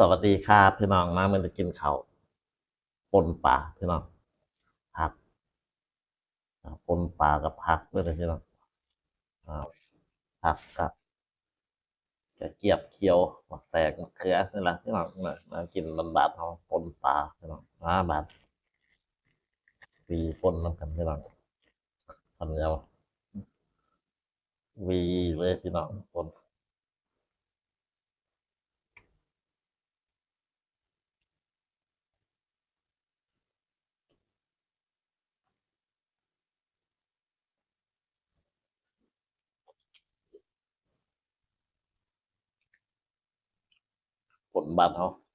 สวัสดีครับพี่น้องมาเมื่อจะกินเขาปนปลาพี่น้องผักปนปลากับผักด้วยนะพี่น้องผักกับกระเกียบเคียวหมักแตกมะเขือนี่แหละพี่น้องมามากินบานบาดเขาปนปลาพี่น้องมาบาดวีปนน้ำกันพี่น้องทันยาววีเลยพี่น้องปน ผลบ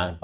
านเ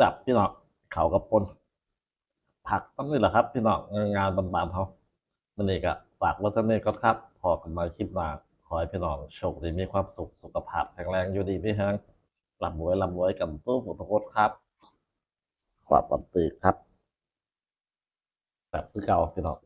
จับพี่น้องเขากับปนผักต้องนี่แหละครับ พี่น้องงานบานๆเขามันนี่ก็ฝากวัฒนนี้ก็ครับพอกันมาคลิปหน้าขอให้พี่น้องโชคดีมีความสุขสุขภาพแข็งแรงอยู่ดีไม่แห้งลำรวยลำรวยกันตู้ฝุทุกคนครับขอบคุณครับแบบคือเก่าพี่น้อง